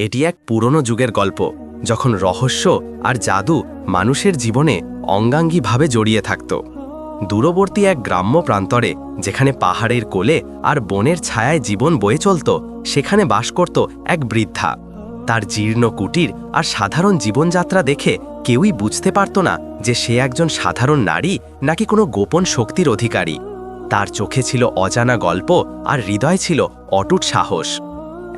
এটি এক পুরনো যুগের গল্প, যখন রহস্য আর জাদু মানুষের জীবনে অঙ্গাঙ্গিভাবে জড়িয়ে থাকত। দূরবর্তী এক গ্রাম্য প্রান্তরে, যেখানে পাহাড়ের কোলে আর বনের ছায়ায় জীবন বয়ে চলত, সেখানে বাস করত এক বৃদ্ধা। তার জীর্ণ কুটির আর সাধারণ জীবনযাত্রা দেখে কেউই বুঝতে পারত না যে সে একজন সাধারণ নারী নাকি কোনো গোপন শক্তির অধিকারী। তার চোখে ছিল অজানা গল্প আর হৃদয় ছিল অটুট সাহস।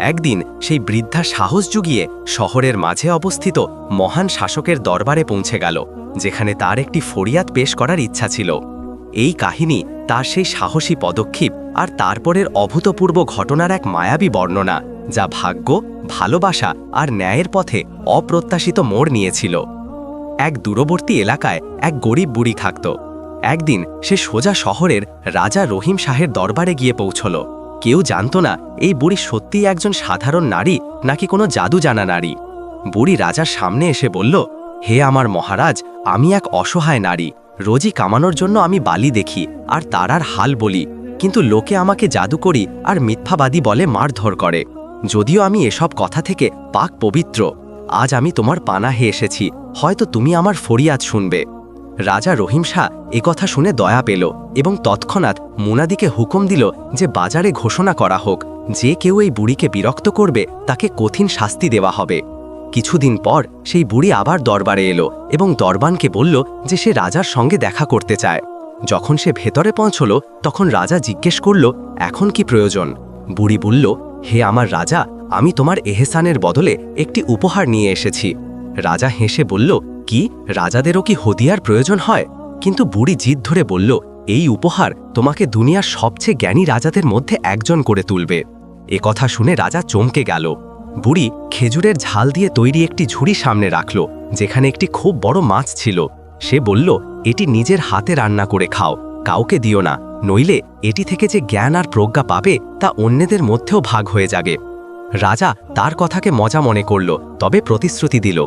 একদিন সেই বৃদ্ধা সাহস জুগিয়ে শহরের মাঝে অবস্থিত মহান শাসকের দরবারে পৌঁছে গেল, যেখানে তার একটি ফরিয়াদ পেশ করার ইচ্ছা ছিল। এই কাহিনী তার সেই সাহসী পদক্ষেপ আর তারপরের অভূতপূর্ব ঘটনার এক মায়াবী বর্ণনা, যা ভাগ্য, ভালোবাসা আর ন্যায়ের পথে অপ্রত্যাশিত মোড় নিয়েছিল। এক দূরবর্তী এলাকায় এক গরিব বুড়ি থাকত। একদিন সে সোজা শহরের রাজা রহিম শাহের দরবারে গিয়ে পৌঁছল। কেউ জানত না এই বুড়ি সত্যিই একজন সাধারণ নারী নাকি কোনো জাদু জানা নারী। বুড়ি রাজার সামনে এসে বলল, হে আমার মহারাজ, আমি এক অসহায় নারী। রোজই কামানোর জন্য আমি বালি দেখি আর তারার হাল বলি। কিন্তু লোকে আমাকে জাদুকরি আর মিথ্যাবাদী বলে মারধর করে। যদিও আমি এসব কথা থেকে পাক পবিত্র। আজ আমি তোমার পানাহে এসেছি। হয়তো তুমি আমার ফরিয়াদ শুনবে। রাজা রহিম শাহ কথা শুনে দয়া পেল এবং তৎক্ষণাৎ মুনাদিকে হুকুম দিল যে বাজারে ঘোষণা করা হোক, যে কেউ এই বুড়িকে বিরক্ত করবে তাকে কঠিন শাস্তি দেওয়া হবে। কিছুদিন পর সেই বুড়ি আবার দরবারে এলো এবং দরবানকে বলল যে সে রাজার সঙ্গে দেখা করতে চায়। যখন সে ভেতরে পৌঁছল, তখন রাজা জিজ্ঞেস করল, এখন কি প্রয়োজন? বুড়ি বলল, হে আমার রাজা, আমি তোমার এহেসানের বদলে একটি উপহার নিয়ে এসেছি। রাজা হেসে বলল কি? রাজাদেরও কি হদিয়ার প্রয়োজন হয়? কিন্তু বুড়ি জিদ ধরে বলল, এই উপহার তোমাকে দুনিয়ার সবচেয়ে জ্ঞানী রাজাদের মধ্যে একজন করে তুলবে। এ কথা শুনে রাজা চমকে গেল। বুড়ি খেজুরের ঝাল দিয়ে তৈরি একটি ঝুড়ি সামনে রাখল, যেখানে একটি খুব বড় মাছ ছিল। সে বলল, এটি নিজের হাতে রান্না করে খাও, কাউকে দিও না, নইলে এটি থেকে যে জ্ঞান আর প্রজ্ঞা পাবে তা অন্যদের মধ্যেও ভাগ হয়ে যাবে। রাজা তার কথাকে মজা মনে করল, তবে প্রতিশ্রুতি দিল।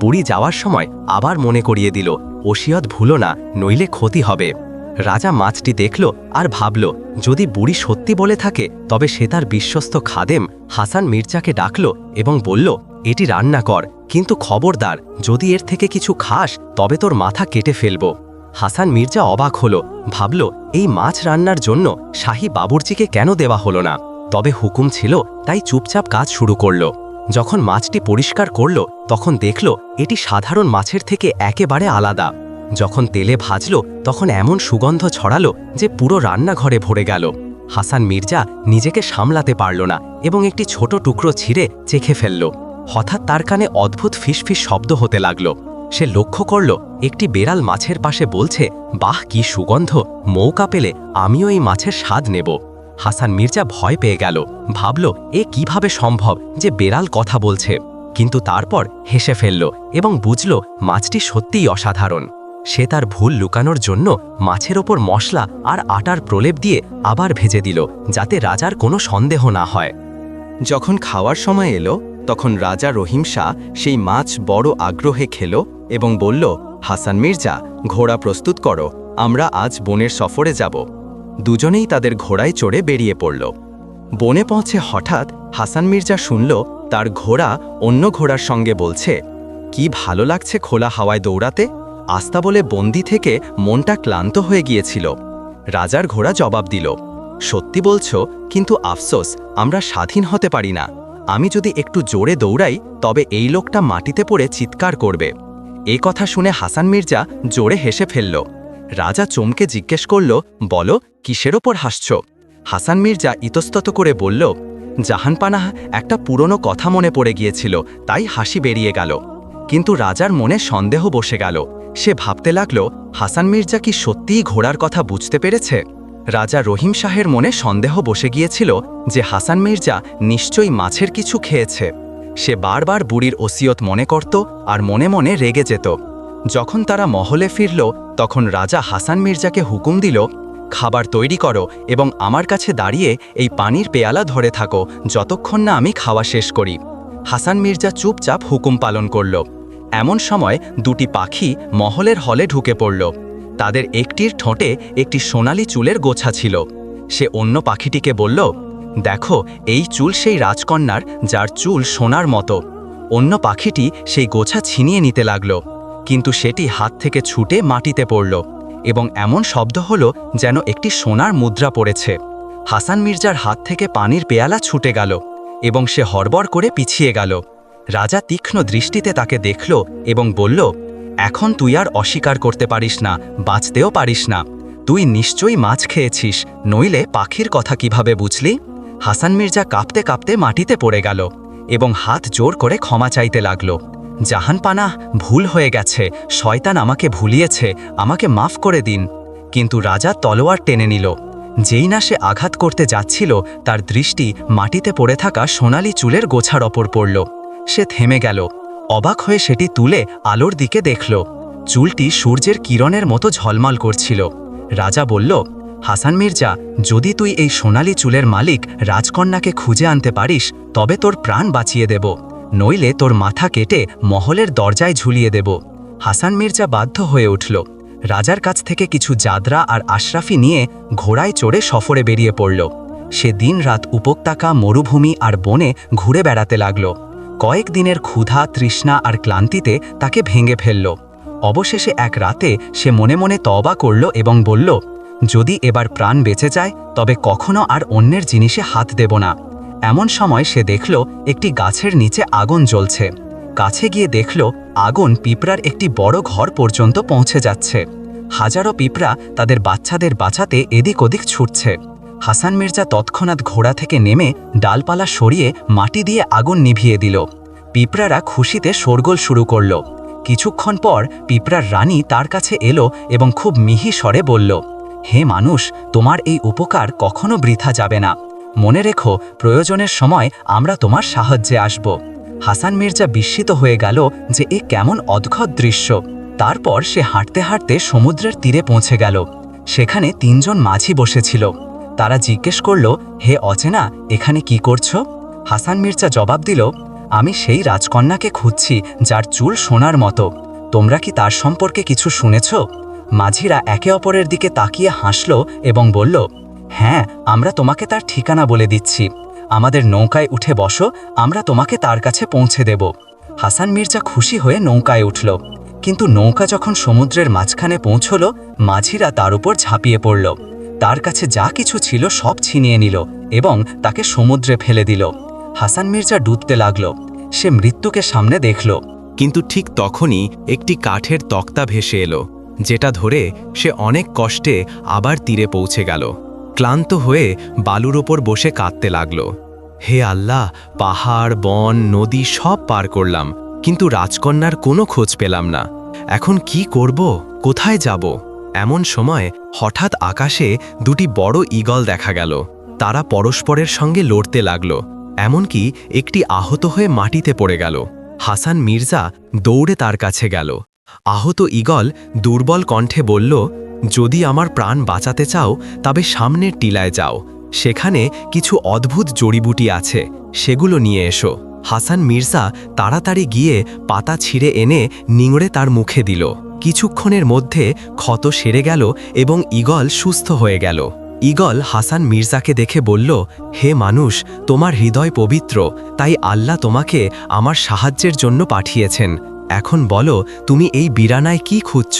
বুড়ি যাওয়ার সময় আবার মনে করিয়ে দিল, ওসিয়ত ভুলো না, নইলে ক্ষতি হবে। রাজা মাছটি দেখল আর ভাবল, যদি বুড়ি সত্যি বলে থাকে, তবে সে তার বিশ্বস্ত খাদেম হাসান মির্জাকে ডাকল এবং বলল, এটি রান্না কর, কিন্তু খবরদার, যদি এর থেকে কিছু খাস, তবে তোর মাথা কেটে ফেলব হাসান মির্জা অবাক হল, ভাবল, এই মাছ রান্নার জন্য শাহী বাবুর্চিকে কেন দেওয়া হলো না? তবে হুকুম ছিল, তাই চুপচাপ কাজ শুরু করল। যখন মাছটি পরিষ্কার করল, তখন দেখল এটি সাধারণ মাছের থেকে একেবারে আলাদা। যখন তেলে ভাজল, তখন এমন সুগন্ধ ছড়ালো যে পুরো রান্নাঘরে ভরে গেল। হাসান মির্জা নিজেকে সামলাতে পারল না এবং একটি ছোট টুকরো ছিঁড়ে চেখে ফেলল। হঠাৎ তার কানে অদ্ভুত ফিসফিস শব্দ হতে লাগল। সে লক্ষ্য করল, একটি বেড়াল মাছের পাশে বলছে, বাহ, কি সুগন্ধ! মৌকা পেলে আমিও এই মাছের স্বাদ নেব। হাসান মির্জা ভয় পেয়ে গেল। ভাবল, এ কীভাবে সম্ভব যে বেড়াল কথা বলছে? কিন্তু তারপর হেসে ফেলল এবং বুঝল মাছটি সত্যিই অসাধারণ। সে তার ভুল লুকানোর জন্য মাছের ওপর মশলা আর আটার প্রলেপ দিয়ে আবার ভেজে দিল, যাতে রাজার কোনো সন্দেহ না হয়। যখন খাওয়ার সময় এলো, তখন রাজা রহিম শাহ সেই মাছ বড় আগ্রহে খেল এবং বলল, হাসান মির্জা, ঘোড়া প্রস্তুত করো, আমরা আজ বনের সফরে যাব। দুজনেই তাদের ঘোড়ায় চড়ে বেরিয়ে পড়ল। বনে পৌঁছে হঠাৎ হাসান মির্জা শুনল, তার ঘোড়া অন্য ঘোড়ার সঙ্গে বলছে, কি ভালো লাগছে খোলা হাওয়ায় দৌড়াতে। আস্তা বলে বন্দি থেকে মনটা ক্লান্ত হয়ে গিয়েছিল। রাজার ঘোড়া জবাব দিল, সত্যি বলছ, কিন্তু আফসোস, আমরা স্বাধীন হতে পারি না। আমি যদি একটু জোরে দৌড়াই, তবে এই লোকটা মাটিতে পড়ে চিৎকার করবে এই কথা শুনে হাসান মির্জা জোরে হেসে ফেলল। রাজা চমকে জিজ্ঞেস করল, বলো, কিসের ওপর হাসছ? হাসান মির্জা ইতস্তত করে বলল, জাহানপানাহ একটা পুরনো কথা মনে পড়ে গিয়েছিল, তাই হাসি বেরিয়ে গেল। কিন্তু রাজার মনে সন্দেহ বসে গেল। সে ভাবতে লাগল, হাসান মির্জা কি সত্যিই ঘোড়ার কথা বুঝতে পেরেছে? রাজা রহিম শাহের মনে সন্দেহ বসে গিয়েছিল যে হাসান মির্জা নিশ্চয়ই মাছের কিছু খেয়েছে। সে বারবার বুড়ির ওসিয়ত মনে করত আর মনে মনে রেগে যেত। যখন তারা মহলে ফিরল, তখন রাজা হাসান মির্জাকে হুকুম দিল, খাবার তৈরি করো এবং আমার কাছে দাঁড়িয়ে এই পানির পেয়ালা ধরে থাকো, যতক্ষণ না আমি খাওয়া শেষ করি। হাসান মির্জা চুপচাপ হুকুম পালন করল। এমন সময় দুটি পাখি মহলের হলে ঢুকে পড়ল। তাদের একটির ঠোঁটে একটি সোনালি চুলের গোছা ছিল। সে অন্য পাখিটিকে বলল, দেখো, এই চুল সেই রাজকন্যার, যার চুল সোনার মতো। অন্য পাখিটি সেই গোছা ছিনিয়ে নিতে লাগল। কিন্তু সেটি হাত থেকে ছুটে মাটিতে পড়ল এবং এমন শব্দ হলো যেন একটি সোনার মুদ্রা পড়েছে। হাসান মির্জার হাত থেকে পানির পেয়ালা ছুটে গেল এবং সে হড়বড় করে পিছিয়ে গেল। রাজা তীক্ষ্ণ দৃষ্টিতে তাকে দেখল এবং বলল, এখন তুই আর অস্বীকার করতে পারিস না, বাঁচতেও পারিস না। তুই নিশ্চয়ই মাছ খেয়েছিস, নইলে পাখির কথা কীভাবে বুঝলি? হাসান মির্জা কাঁপতে কাঁপতে মাটিতে পড়ে গেল এবং হাত জোর করে ক্ষমা চাইতে লাগল। জাহানপানা ভুল হয়ে গেছে, শয়তান আমাকে ভুলিয়েছে, আমাকে মাফ করে দিন। কিন্তু রাজা তলোয়ার টেনে নিল। যেই না সে আঘাত করতে যাচ্ছিল, তার দৃষ্টি মাটিতে পড়ে থাকা সোনালি চুলের গোছার ওপর পড়ল। সে থেমে গেল। অবাক হয়ে সেটি তুলে আলোর দিকে দেখল। চুলটি সূর্যের কিরণের মতো ঝলমল করছিল। রাজা বলল, হাসান মির্জা, যদি তুই এই সোনালি চুলের মালিক রাজকন্যাকে খুঁজে আনতে পারিস, তবে তোর প্রাণ বাঁচিয়ে দেব। নইলে তোর মাথা কেটে মহলের দরজায় ঝুলিয়ে দেব। হাসান মির্জা বাধ্য হয়ে উঠল। রাজার কাছ থেকে কিছু জাদরা আর আশরাফি নিয়ে ঘোড়ায় চড়ে সফরে বেরিয়ে পড়ল। সে দিন রাত উপত্যকা, মরুভূমি আর বনে ঘুরে বেড়াতে লাগল। কয়েক দিনের ক্ষুধা, তৃষ্ণা আর ক্লান্তিতে তাকে ভেঙে ফেলল। অবশেষে এক রাতে সে মনে মনে তবা করল এবং বলল, যদি এবার প্রাণ বেঁচে যায়, তবে কখনো আর অন্যের জিনিসে হাত দেব না। এমন সময় সে দেখল একটি গাছের নিচে আগুন জ্বলছে। কাছে গিয়ে দেখল আগুন পিঁপড়ার একটি বড় ঘর পর্যন্ত পৌঁছে যাচ্ছে। হাজারো পিঁপড়া তাদের বাচ্চাদের বাঁচাতে এদিক ওদিক ছুটছে। হাসান মির্জা তৎক্ষণাৎ ঘোড়া থেকে নেমে ডালপালা সরিয়ে মাটি দিয়ে আগুন নিভিয়ে দিল। পিঁপড়ারা খুশিতে শোরগোল শুরু করল। কিছুক্ষণ পর পিঁপড়ার রানী তার কাছে এলো এবং খুব মিহি স্বরে বলল, হে মানুষ, তোমার এই উপকার কখনো বৃথা যাবে না। মনে রেখো, প্রয়োজনের সময় আমরা তোমার সাহায্যে আসব। হাসান মির্জা বিস্মিত হয়ে গেল যে এ কেমন অদ্ভুত দৃশ্য। তারপর সে হাঁটতে হাঁটতে সমুদ্রের তীরে পৌঁছে গেল। সেখানে তিনজন মাঝি বসেছিল। তারা জিজ্ঞেস করল, হে অচেনা, এখানে কি করছ? হাসান মির্জা জবাব দিল, আমি সেই রাজকন্যাকে খুঁজছি যার চুল সোনার মতো। তোমরা কি তার সম্পর্কে কিছু শুনেছ? মাঝিরা একে অপরের দিকে তাকিয়ে হাসল এবং বলল হ্যাঁ আমরা তোমাকে তার ঠিকানা বলে দিচ্ছি। আমাদের নৌকায় উঠে বসো, আমরা তোমাকে তার কাছে পৌঁছে দেব। হাসান মির্জা খুশি হয়ে নৌকায় উঠল। কিন্তু নৌকা যখন সমুদ্রের মাঝখানে পৌঁছল, মাঝিরা তার উপর ঝাঁপিয়ে পড়ল। তার কাছে যা কিছু ছিল সব ছিনিয়ে নিল এবং তাকে সমুদ্রে ফেলে দিল। হাসান মির্জা ডুবতে লাগল। সে মৃত্যুকে সামনে দেখল। কিন্তু ঠিক তখনই একটি কাঠের তক্তা ভেসে এলো, যেটা ধরে সে অনেক কষ্টে আবার তীরে পৌঁছে গেল। ক্লান্ত হয়ে বালুর ওপর বসে কাঁদতে লাগল। হে আল্লাহ, পাহাড়, বন, নদী সব পার করলাম, কিন্তু রাজকন্যার কোনো খোঁজ পেলাম না। এখন কি করব? কোথায় যাব? এমন সময় হঠাৎ আকাশে দুটি বড় ঈগল দেখা গেল। তারা পরস্পরের সঙ্গে লড়তে লাগল। এমনকি একটি আহত হয়ে মাটিতে পড়ে গেল। হাসান মির্জা দৌড়ে তার কাছে গেল। আহত ঈগল দুর্বল কণ্ঠে বলল যদি আমার প্রাণ বাঁচাতে চাও, তবে সামনের টিলায় যাও। সেখানে কিছু অদ্ভুত জড়িবুটি আছে, সেগুলো নিয়ে এসো। হাসান মির্জা তাড়াতাড়ি গিয়ে পাতা ছিঁড়ে এনে নিংড়ে তার মুখে দিল। কিছুক্ষণের মধ্যে ক্ষত সেরে গেল এবং ঈগল সুস্থ হয়ে গেল। ঈগল হাসান মির্জাকে দেখে বলল, হে মানুষ, তোমার হৃদয় পবিত্র, তাই আল্লাহ তোমাকে আমার সাহায্যের জন্য পাঠিয়েছেন। এখন বলো, তুমি এই বিরানায় কি খুঁজছ?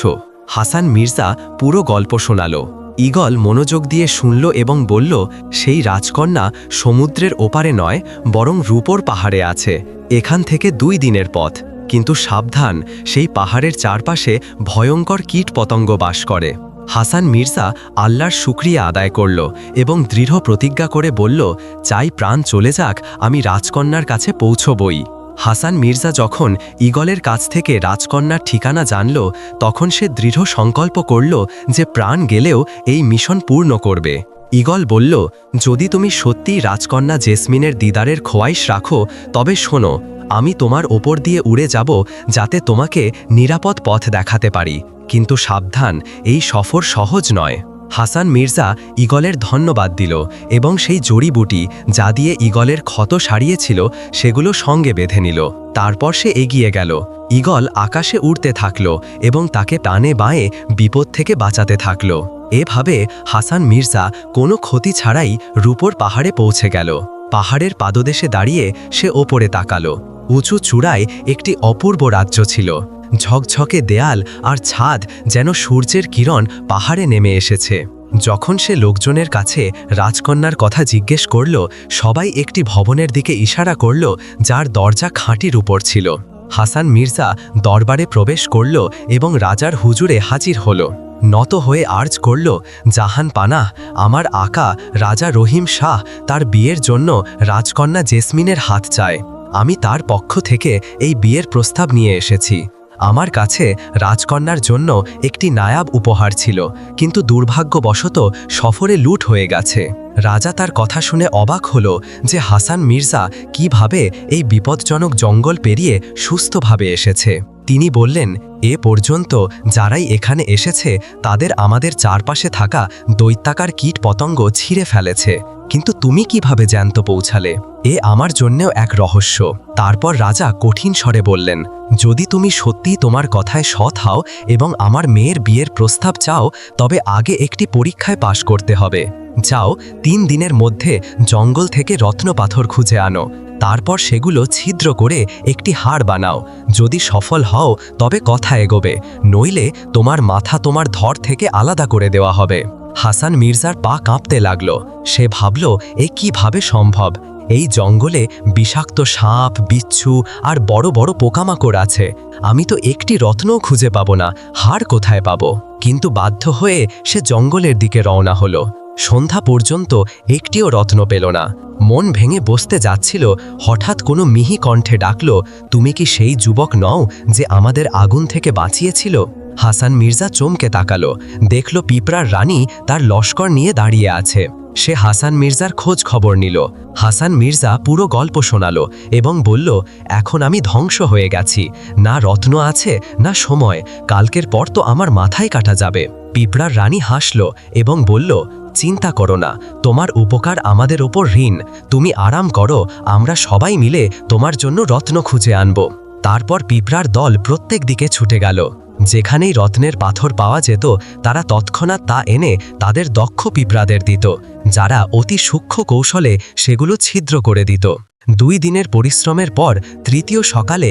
হাসান মির্জা পুরো গল্প শোনালো। ঈগল মনোযোগ দিয়ে শুনল এবং বলল, সেই রাজকন্যা সমুদ্রের ওপারে নয়, বরং রূপর পাহাড়ে আছে। এখান থেকে দুই দিনের পথ। কিন্তু সাবধান, সেই পাহাড়ের চারপাশে ভয়ঙ্কর কীট পতঙ্গ বাস করে। হাসান মির্জা আল্লাহর শুক্রিয়া আদায় করল এবং দৃঢ় প্রতিজ্ঞা করে বলল, চাই প্রাণ চলে যাক, আমি রাজকন্যার কাছে পৌঁছবই। হাসান মির্জা যখন ঈগলের কাছ থেকে রাজকন্যার ঠিকানা জানল, তখন সে দৃঢ় সংকল্প করল যে প্রাণ গেলেও এই মিশন পূর্ণ করবে। ঈগল বলল, যদি তুমি সত্যিই রাজকন্যা জেসমিনের দিদারের খোয়াইশ রাখো, তবে শোনো, আমি তোমার ওপর দিয়ে উড়ে যাব যাতে তোমাকে নিরাপদ পথ দেখাতে পারি। কিন্তু সাবধান, এই সফর সহজ নয়। হাসান মির্জা ঈগলের ধন্যবাদ দিল এবং সেই জড়িবুটি যা দিয়ে ঈগলের ক্ষত সারিয়েছিল সেগুলো সঙ্গে বেঁধে নিল। তারপর সে এগিয়ে গেল। ঈগল আকাশে উড়তে থাকল এবং তাকে টানে বাঁয়ে বিপদ থেকে বাঁচাতে থাকল। এভাবে হাসান মির্জা কোনো ক্ষতি ছাড়াই রূপর পাহাড়ে পৌঁছে গেল। পাহাড়ের পাদদেশে দাঁড়িয়ে সে ওপরে তাকালো। উঁচু চূড়ায় একটি অপূর্ব রাজ্য ছিল। ঝকঝকে দেয়াল আর ছাদ যেন সূর্যের কিরণ পাহাড়ে নেমে এসেছে। যখন সে লোকজনের কাছে রাজকন্যার কথা জিজ্ঞেস করল, সবাই একটি ভবনের দিকে ইশারা করল, যার দরজা খাঁটির উপর ছিল। হাসান মির্জা দরবারে প্রবেশ করল এবং রাজার হুজুরে হাজির হল। নত হয়ে আর্জ করল, জাহান পানাহ আমার আকা, রাজা রহিম শাহ, তার বিয়ের জন্য রাজকন্যা জেসমিনের হাত চায়। আমি তার পক্ষ থেকে এই বিয়ের প্রস্তাব নিয়ে এসেছি। আমার কাছে রাজকন্যার জন্য একটি নায়াব উপহার ছিল, কিন্তু দুর্ভাগ্যবশত সফরে লুট হয়ে গেছে। রাজা তার কথা শুনে অবাক হল যে হাসান মির্জা কীভাবে এই বিপজ্জনক জঙ্গল পেরিয়ে সুস্থভাবে এসেছে। তিনি বললেন, এ পর্যন্ত যারাই এখানে এসেছে, তাদের আমাদের চারপাশে থাকা দৈত্যাকার কীট পতঙ্গ ছিঁড়ে ফেলেছে। কিন্তু তুমি কীভাবে জ্যান্ত পৌঁছালে? এ আমার জন্যেও এক রহস্য। তারপর রাজা কঠিন স্বরে বললেন, যদি তুমি সত্যিই তোমার কথায় সৎ হও এবং আমার মেয়ের বিয়ের প্রস্তাব চাও, তবে আগে একটি পরীক্ষায় পাশ করতে হবে। যাও, তিন দিনের মধ্যে জঙ্গল থেকে রত্ন পাথর খুঁজে আনো। তারপর সেগুলো ছিদ্র করে একটি হাড় বানাও। যদি সফল হও, তবে কথা এগোবে। নইলে তোমার মাথা তোমার ধর থেকে আলাদা করে দেওয়া হবে। হাসান মির্জার পা কাঁপতে লাগল। সে ভাবল, এ কীভাবে সম্ভব? এই জঙ্গলে বিষাক্ত সাপ, বিচ্ছু আর বড় বড় পোকামাকড় আছে। আমি তো একটি রত্নও খুঁজে পাবো না। হাড় কোথায় পাবো? কিন্তু বাধ্য হয়ে সে জঙ্গলের দিকে রওনা হলো। সন্ধ্যা পর্যন্ত একটিও রত্ন পেল না। মন ভেঙে বসতে যাচ্ছিল, হঠাৎ কোনো মিহি কণ্ঠে ডাকল, তুমি কি সেই যুবক নও যে আমাদের আগুন থেকে বাঁচিয়েছিল? হাসান মির্জা চমকে তাকালো, দেখল পিঁপড়ার রানী তার লস্কর নিয়ে দাঁড়িয়ে আছে। সে হাসান মির্জার খোঁজ খবর নিল। হাসান মির্জা পুরো গল্প শোনালো এবং বলল, এখন আমি ধ্বংস হয়ে গেছি। না রত্ন আছে, না সময়। কালকের পর তো আমার মাথায় কাটা যাবে। পিঁপড়ার রানী হাসল এবং বলল চিন্তা করো না, তোমার উপকার আমাদের ওপর ঋণ। তুমি আরাম করো, আমরা সবাই মিলে তোমার জন্য রত্ন খুঁজে আনব। তারপর পিঁপড়ার দল প্রত্যেক দিকে ছুটে গেল। যেখানেই রত্নের পাথর পাওয়া যেত, তারা তৎক্ষণাৎ তা এনে তাদের দক্ষ পিঁপড়াদের দিত, যারা অতি সূক্ষ্ম কৌশলে সেগুলো ছিদ্র করে দিত। দুই দিনের পরিশ্রমের পর তৃতীয় সকালে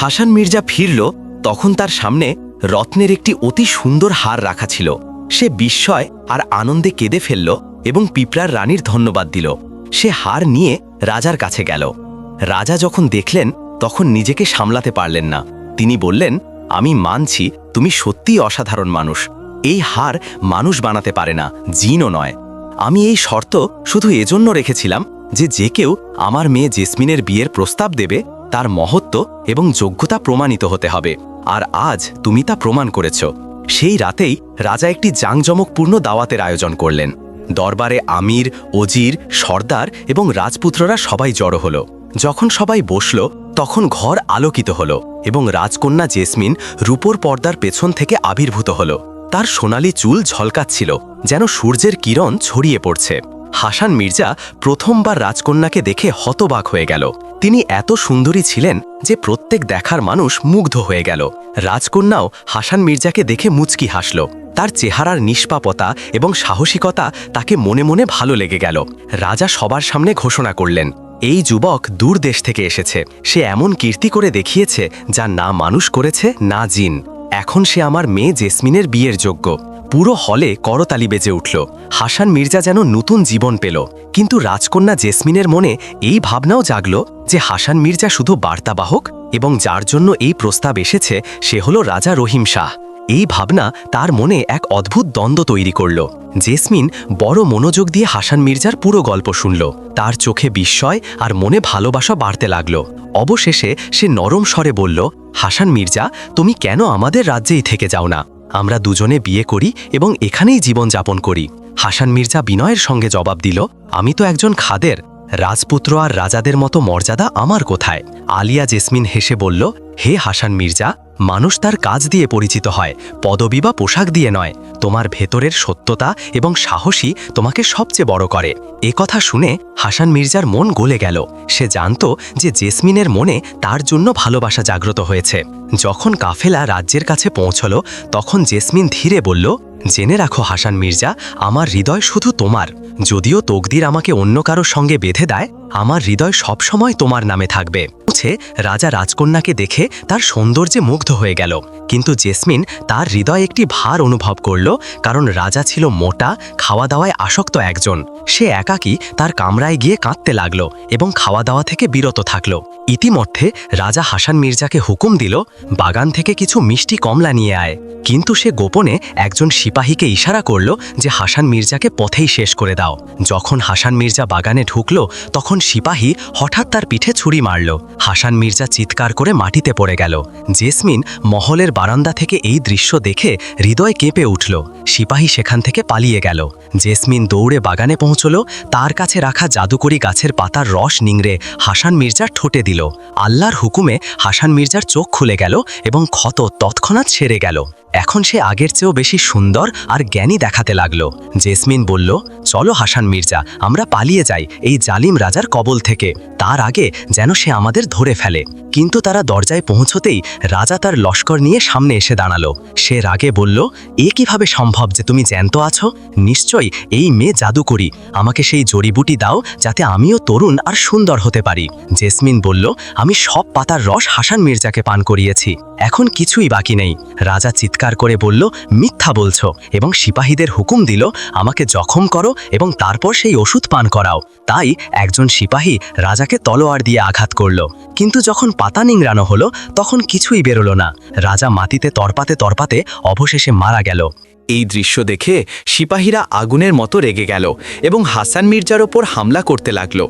হাসান মির্জা ফিরল, তখন তার সামনে রত্নের একটি অতি সুন্দর হার রাখা ছিল। সে বিস্ময় আর আনন্দে কেঁদে ফেলল এবং পিঁপড়ার রানীর ধন্যবাদ দিল। সে হার নিয়ে রাজার কাছে গেল। রাজা যখন দেখলেন, তখন নিজেকে সামলাতে পারলেন না। তিনি বললেন, আমি মানছি তুমি সত্যিই অসাধারণ মানুষ। এই হার মানুষ বানাতে পারে না, জিনও নয়। আমি এই শর্ত শুধু এজন্য রেখেছিলাম যে যে কেউ আমার মেয়ে জেসমিনের বিয়ের প্রস্তাব দেবে, তার মহত্ব এবং যোগ্যতা প্রমাণিত হতে হবে। আর আজ তুমি তা প্রমাণ করেছ। সেই রাতেই রাজা একটি জাঁকজমকপূর্ণ দাওয়াতের আয়োজন করলেন। দরবারে আমির অজির সর্দার এবং রাজপুত্ররা সবাই জড়ো হল। যখন সবাই বসল, তখন ঘর আলোকিত হল এবং রাজকন্যা জেসমিন রূপোর পর্দার পেছন থেকে আবির্ভূত হল। তার সোনালি চুল ঝলকাচ্ছিল, যেন সূর্যের কিরণ ছড়িয়ে পড়ছে। হাসান মির্জা প্রথমবার রাজকন্যাকে দেখে হতবাক হয়ে গেল। তিনি এত সুন্দরী ছিলেন যে প্রত্যেক দেখার মানুষ মুগ্ধ হয়ে গেল। রাজকন্যাও হাসান মির্জাকে দেখে মুচকি হাসল। তার চেহারার নিষ্পাপতা এবং সাহসিকতা তাকে মনে মনে ভালো লেগে গেল। রাজা সবার সামনে ঘোষণা করলেন, এই যুবক দূর দেশ থেকে এসেছে। সে এমন কীর্তি করে দেখিয়েছে যা না মানুষ করেছে, না জিন। এখন সে আমার মেয়ে জেসমিনের বিয়ের যোগ্য। পুরো হলে করতালি বেজে উঠল। হাসান মির্জা যেন নতুন জীবন পেল। কিন্তু রাজকন্যা জেসমিনের মনে এই ভাবনাও জাগল যে হাসান মির্জা শুধু বার্তাবাহক এবং যার জন্য এই প্রস্তাব এসেছে সে হল রাজা রহিম শাহ। এই ভাবনা তার মনে এক অদ্ভুত দ্বন্দ্ব তৈরি করল। জেসমিন বড় মনোযোগ দিয়ে হাসান মির্জার পুরো গল্প শুনল। তার চোখে বিস্ময় আর মনে ভালোবাসা বাড়তে লাগল। অবশেষে সে নরম স্বরে বলল, হাসান মির্জা, তুমি কেন আমাদের রাজ্যেই থেকে যাও না? আমরা দুজনে বিয়ে করি এবং এখানেই জীবন যাপন করি। হাসান মির্জা বিনয়ের সঙ্গে জবাব দিল, আমি তো একজন খাদের। রাজপুত্র আর রাজাদের মতো মর্যাদা আমার কোথায়? আলিয়া জেসমিন হেসে বলল, হে হাসান মির্জা মানুষ তার কাজ দিয়ে পরিচিত হয়, পদবি বা পোশাক দিয়ে নয়। তোমার ভেতরের সত্যতা এবং সাহসী তোমাকে সবচেয়ে বড় করে। এ কথা শুনে হাসান মির্জার মন গলে গেল। সে জানত যে জেসমিনের মনে তার জন্য ভালোবাসা জাগ্রত হয়েছে। যখন কাফেলা রাজ্যের কাছে পৌঁছল, তখন জেসমিন ধীরে বলল জেনে রাখো, হাসান মির্জা, আমার হৃদয় শুধু তোমার। যদিও তকদির আমাকে অন্য কারোর সঙ্গে বেঁধে দেয়, আমার হৃদয় সবসময় তোমার নামে থাকবে। বুঝে রাজা রাজকন্যাকে দেখে তার সৌন্দর্যে মুগ্ধ হয়ে গেল। কিন্তু জেসমিন তার হৃদয় একটি ভার অনুভব করল, কারণ রাজা ছিল মোটা খাওয়া দাওয়ায় আসক্ত একজন। সে একাকী তার কামরায় গিয়ে কাঁদতে লাগল এবং খাওয়া দাওয়া থেকে বিরত থাকল। ইতিমধ্যে রাজা হাসান মির্জাকে হুকুম দিল, বাগান থেকে কিছু মিষ্টি কমলা নিয়ে আয়। কিন্তু সে গোপনে একজন সিপাহীকে ইশারা করল যে হাসান মির্জাকে পথেই শেষ করে দাও। যখন হাসান মির্জা বাগানে ঢুকল, তখন সিপাহী হঠাৎ তার পিঠে ছুরি মারল। হাসান মির্জা চিৎকার করে মাটিতে পড়ে গেল। জেসমিন মহলের বারান্দা থেকে এই দৃশ্য দেখে হৃদয় কেঁপে উঠল। সিপাহী সেখান থেকে পালিয়ে গেল। জেসমিন দৌড়ে বাগানে পৌঁছল। তার কাছে রাখা জাদুকরি গাছের পাতার রস নিংড়ে হাসান মির্জার ঠোঁটে দিল। আল্লাহর হুকুমে হাসান মির্জার চোখ খুলে গেল এবং ক্ষত তৎক্ষণাৎ সেরে গেল। এখন সে আগের চেয়েও বেশি সুন্দর আর জ্ঞানী দেখাতে লাগল। জেসমিন বলল, চলো হাসান মির্জা, আমরা পালিয়ে যাই এই জালিম রাজার কবল থেকে। তার আগে যেন সে আমাদের ধরে ফেলে। কিন্তু তারা দরজায় পৌঁছতেই রাজা তার লস্কর নিয়ে সামনে এসে দাঁড়াল। সে রাগে বলল, এ কীভাবে সম্ভব যে তুমি জ্যান্ত আছো? নিশ্চয়ই এই মেয়ে জাদু করি আমাকে সেই জড়িবুটি দাও যাতে আমিও তরুণ আর সুন্দর হতে পারি। জেসমিন বলল, আমি সব পাতার রস হাসান মির্জাকে পান করিয়েছি। এখন কিছুই বাকি নেই। রাজা চিৎকার করে বলল, মিথ্যা বলছ। এবং সিপাহীদের হুকুম দিল, আমাকে জখম করো এবং তারপর সেই ওষুধ পান করাও। তাই একজন সিপাহী রাজাকে তলোয়ার দিয়ে আঘাত করল। কিন্তু যখন পাতা নিংড়ানো হলো, তখন কিছুই বেরোলো না। রাজা মাটিতে তরপাতে তরপাতে অবশেষে মারা গেল। এই দৃশ্য দেখে সিপাহীরা আগুনের মতো রেগে গেল এবং হাসান মির্জার ওপর হামলা করতে লাগল।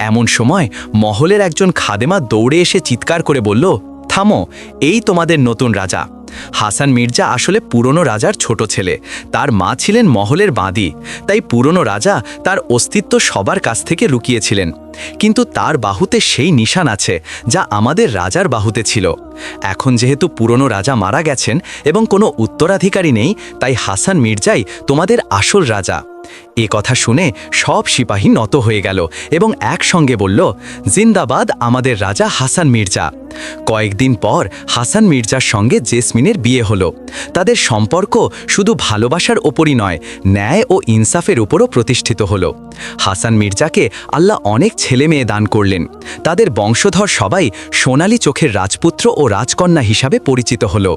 এমন সময় মহলের একজন খাদেমা দৌড়ে এসে চিৎকার করে বলল, থামো, এই তোমাদের নতুন রাজা। হাসান মির্জা আসলে পুরনো রাজার ছোট ছেলে। তার মা ছিলেন মহলের বাঁদি, তাই পুরনো রাজা তার অস্তিত্ব সবার কাছ থেকে লুকিয়েছিলেন। কিন্তু তার বাহুতে সেই নিশান আছে, যা আমাদের রাজার বাহুতে ছিল। এখন যেহেতু পুরনো রাজা মারা গেছেন এবং কোনো উত্তরাধিকারী নেই, তাই হাসান মির্জাই তোমাদের আসল রাজা। এ কথা শুনে সব সিপাহী নত হয়ে গেল এবং একসঙ্গে বলল, জিন্দাবাদ আমাদের রাজা হাসান মির্জা। কয়েকদিন পর হাসান মির্জার সঙ্গে জেসমিনের বিয়ে হলো। তাদের সম্পর্ক শুধু ভালোবাসার ওপরই নয়, ন্যায় ও ইনসাফের উপরও প্রতিষ্ঠিত হলো। হাসান মির্জাকে আল্লাহ অনেক ছেলে মেয়ে দান করলেন। তাদের বংশধর সবাই সোনালী চোখের রাজপুত্র ও রাজকন্যা হিসাবে পরিচিত হলো।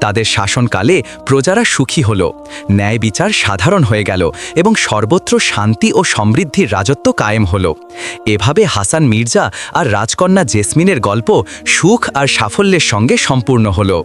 তাদের শাসনকালে প্রজারা সুখী হলো। ন্যায় বিচার সাধারণ হয়ে গেল এবং সর্বত্র শান্তি ও সমৃদ্ধির রাজত্ব কায়েম হলো। এভাবে হাসান মির্জা আর রাজকন্যা জেসমিনের গল্প সুখ আর সাফল্যের সঙ্গে সম্পূর্ণ হলো।